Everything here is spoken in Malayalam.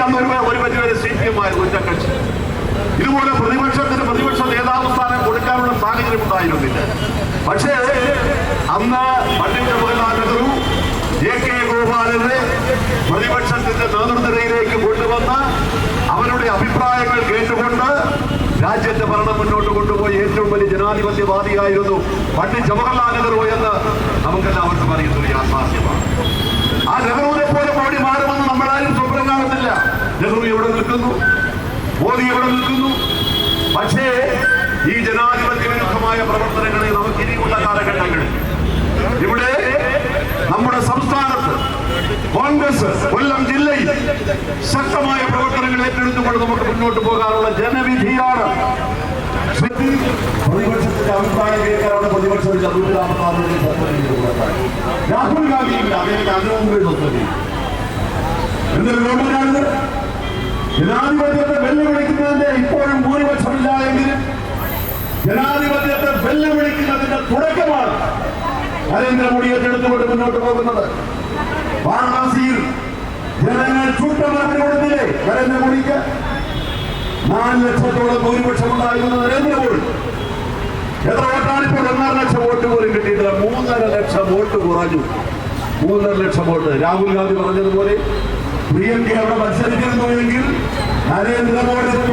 കക്ഷി ഒരു ഒരു പരിവരെ കക്ഷി. ഇതുപോലെ പ്രതിപക്ഷത്തിന് പ്രതിപക്ഷ നേതാവ് സ്ഥാനം കൊടുക്കാനുള്ള സാഹചര്യം ഉണ്ടായിരുന്നില്ല. പക്ഷേ അന്ന് പണ്ഡിറ്റ് ജവഹർലാൽ നെഹ്റു എ കെ ഗോപാലനെ പ്രതിപക്ഷത്തിന്റെ നേതൃനിരയിലേക്ക് കൊണ്ടുവന്ന് അവരുടെ അഭിപ്രായങ്ങൾ കേട്ടുകൊണ്ട് രാജ്യത്തെ ഭരണം മുന്നോട്ട് കൊണ്ടുപോയി. ഏറ്റവും വലിയ ജനാധിപത്യവാദിയായിരുന്നു പണ്ഡിറ്റ് ജവഹർലാൽ നെഹ്റു എന്ന് നമുക്കെല്ലാവർക്കും അറിയുന്ന യാഥാർത്ഥ്യമാണ്. ആ നെഹ്റുവിനെ നിൽക്കുന്നു. മോദി എവിടെ നിൽക്കുന്നു. പക്ഷേ ഈ ജനാധിപത്യ വിരുദ്ധമായ പ്രവർത്തനങ്ങളെ നമുക്ക് ഇനിയുള്ള കാലഘട്ടങ്ങളിൽ ഇവിടെ നമ്മുടെ സംസ്ഥാനത്ത് കോൺഗ്രസ് കൊല്ലം ജില്ലയിൽ ശക്തമായ പ്രവർത്തനങ്ങൾ ഏറ്റെടുത്തുകൊണ്ട് നമുക്ക് മുന്നോട്ട് പോകാനുള്ള ജനവിധിയാണ്. പ്രതിപക്ഷത്തിന്റെ അഭിപ്രായം കേൾക്കാനാണ് പ്രതിപക്ഷത്തിൽ ചതുർരാമനാഥന്റെ രാഹുൽ ഗാന്ധിയുടെ അദ്ദേഹത്തെ അതിനുമുമ്പേ സ്വസ്ഥത ഗവൺമെന്റ് ജനാധിപത്യത്തെ വെല്ലുവിളിക്കുന്നതിന്റെ ഇപ്പോഴും ഭൂരിപക്ഷമില്ല എങ്കിലും ജനാധിപത്യത്തെ വെല്ലുവിളിക്കുന്നതിന്റെ തുടക്കമാണ് നരേന്ദ്രമോദി ഏറ്റെടുത്തുകൊണ്ട് മുന്നോട്ട് പോകുന്നത്. വാരണാസിയിൽ ജനങ്ങൾ ചൂട്ടമരത്തിന് കൊടുത്തില്ലേ നരേന്ദ്രമോദിക്ക്? നാല് ലക്ഷത്തോളം ഭൂരിപക്ഷമുണ്ടായിരുന്ന നരേന്ദ്രമോദി. എത്ര വോട്ടാണ് ഇപ്പോൾ ഒന്നര ലക്ഷം വോട്ട് പോലും കിട്ടിയിട്ടില്ല. മൂന്നര ലക്ഷം വോട്ട് കുറഞ്ഞു. മൂന്നര ലക്ഷം വോട്ട്. രാഹുൽ ഗാന്ധി പറഞ്ഞതുപോലെ പ്രിയങ്ക അവിടെ മത്സരിച്ചിരുന്നു എങ്കിൽ നരേന്ദ്രമോദി